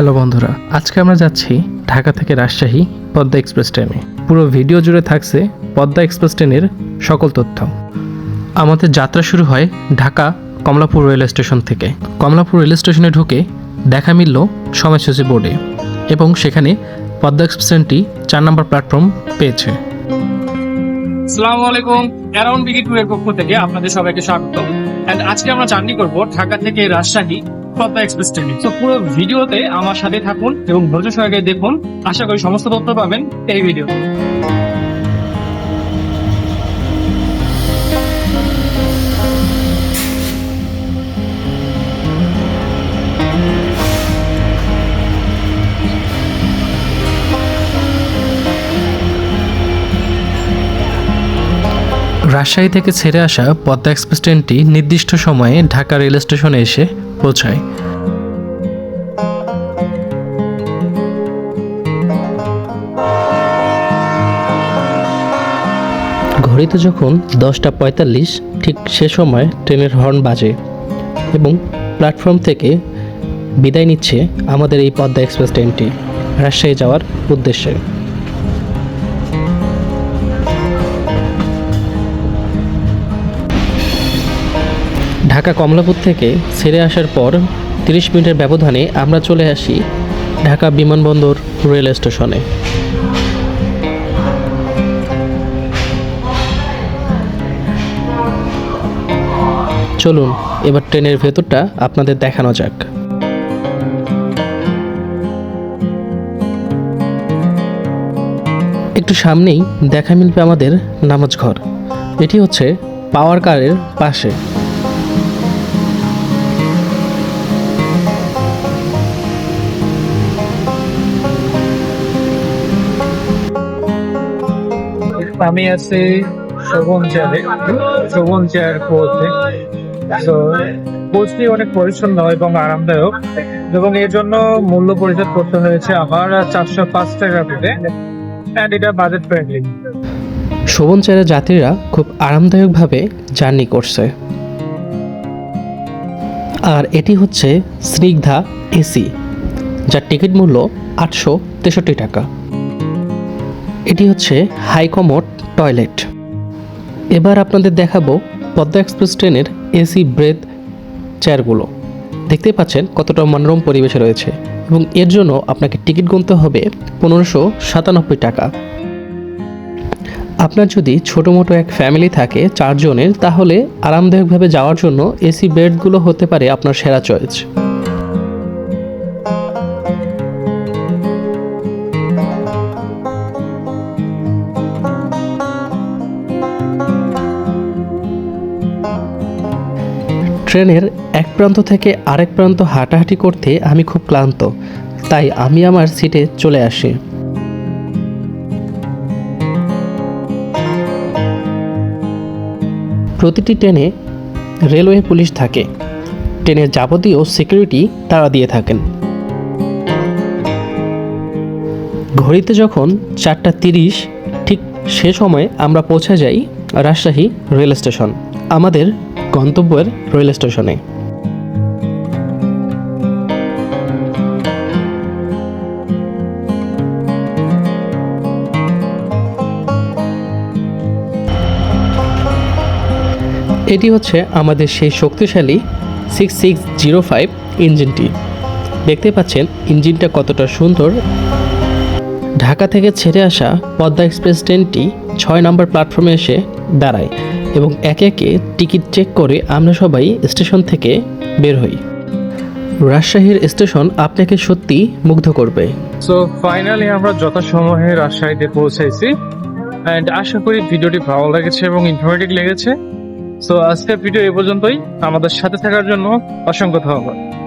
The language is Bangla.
হ্যালো বন্ধুরা, আজকে আমরা যাচ্ছি ঢাকা থেকে রাজশাহী পদ্মা এক্সপ্রেস ট্রেনে। পুরো ভিডিও জুড়ে থাকছে পদ্মা এক্সপ্রেস ট্রেনের সকল তথ্য। আমাদের যাত্রা শুরু হয় ঢাকা কমলাপুর রেল স্টেশন থেকে। কমলাপুর রেল স্টেশনে ঢুকে দেখা মিলল সময়সূচি বোর্ডে এবং সেখানে পদ্মা এক্সপ্রেস ট্রেনটি চার নম্বর প্ল্যাটফর্ম পেয়েছে। আপনাদের সবাইকে স্বাগত আজকে আমরা জার্নি করব ঢাকা থেকে রাজশাহী পদ্মা এক্সপ্রেস ট্রেনে তো পুরো ভিডিওতে আমার সাথে থাকুন এবং ধৈর্য সহকারে দেখুন। আশা করি সমস্ত তথ্য পাবেন এই ভিডিওতে। রাজশাহী থেকে ছেড়ে আসা পদ্মা এক্সপ্রেস ট্রেনটি নির্দিষ্ট সময়ে ঢাকা রেল স্টেশনে এসে পৌঁছায়। ঘড়িতে যখন দশটা পঁয়তাল্লিশ, ঠিক সে সময় ট্রেনের হর্ন বাজে এবং প্ল্যাটফর্ম থেকে বিদায় নিচ্ছে আমাদের এই পদ্মা এক্সপ্রেস ট্রেনটি, রাজশাহী যাওয়ার উদ্দেশ্যে। ঢাকা কমলাপুর থেকে ছেড়ে আসার পর তিরিশ মিনিটের ব্যবধানে আমরা চলে আসি ঢাকা বিমানবন্দর রেল স্টেশনে। চলুন, এবার ট্রেনের ভেতরটা আপনাদের দেখানো যাক। একটু সামনেই দেখা মিলবে আমাদের নামাজ ঘর। এটি হচ্ছে পাওয়ার কারের পাশে। আমি আছি শোভন চেয়ারে শোভন চেয়ার পড়তে। তো কোচটি অনেক পরিচ্ছন্ন এবং আরামদায়ক এবং এর জন্য মূল্য পরিশোধ করতে হয়েছে আমার চারশো পাঁচ টাকা করে। অ্যান্ড এটা বাজেট ফ্রেন্ডলি শোভন চেয়ারের যাত্রীরা খুব আরামদায়কভাবে জার্নি করছে। আর এটি হচ্ছে স্নিগ্ধা এসি, যার টিকিট মূল্য আটশো তেষট্টি টাকা। এটি হচ্ছে হাইকমোড টয়লেট। এবার আপনাদের দেখাবো পদ্মা এক্সপ্রেস ট্রেনের এসি ব্রেথ চেয়ারগুলো। দেখতে পাচ্ছেন কতটা মনোরম পরিবেশে রয়েছে এবং এর জন্য আপনাকে টিকিট গুনতে হবে পনেরোশো সাতানব্বই টাকা। আপনার যদি ছোটো মোটো এক ফ্যামিলি থাকে চারজনের, তাহলে আরামদায়কভাবে যাওয়ার জন্য এসি বেডগুলো হতে পারে আপনার সেরা চয়েস। ট্রেনের এক প্রান্ত থেকে আরেক প্রান্ত হাঁটাহাঁটি করতে আমি খুব ক্লান্ত। তাই আমি আমার সিটে চলে আসি। প্রতিটি ট্রেনে রেলওয়ে পুলিশ থাকে। ট্রেনের যাবতীয় সিকিউরিটি তারা দিয়ে থাকেন। ঘড়িতে যখন চারটা তিরিশ, ঠিক সে সময় আমরা পৌঁছে যাই রাজশাহী রেল স্টেশন। আমাদের গন্তব্যের রেল স্টেশনে। এটি হচ্ছে আমাদের সেই শক্তিশালী সিক্স সিক্স জিরো ফাইভ ইঞ্জিনটি দেখতে পাচ্ছেন ইঞ্জিনটা কতটা সুন্দর। ঢাকা থেকে ছেড়ে আসা পদ্মা এক্সপ্রেস ট্রেনটি ছয় নম্বর প্ল্যাটফর্মে এসে দাঁড়ায়। এবং একে একে টিকিট চেক করে আমরা সবাই স্টেশন থেকে বের হই। রাজশাহীর স্টেশন আপনাকে সত্যি মুগ্ধ করবে। সো ফাইনালি আমরা যথাসময়ে রাজশাহীতে পৌঁছাইছি। অ্যান্ড আশা করি ভিডিওটি ভালো লেগেছে এবং ইনফরমেটিভ লেগেছে। সো আজকের ভিডিও এ পর্যন্তই। আমাদের সাথে থাকার জন্য অসংখ্য ধন্যবাদ।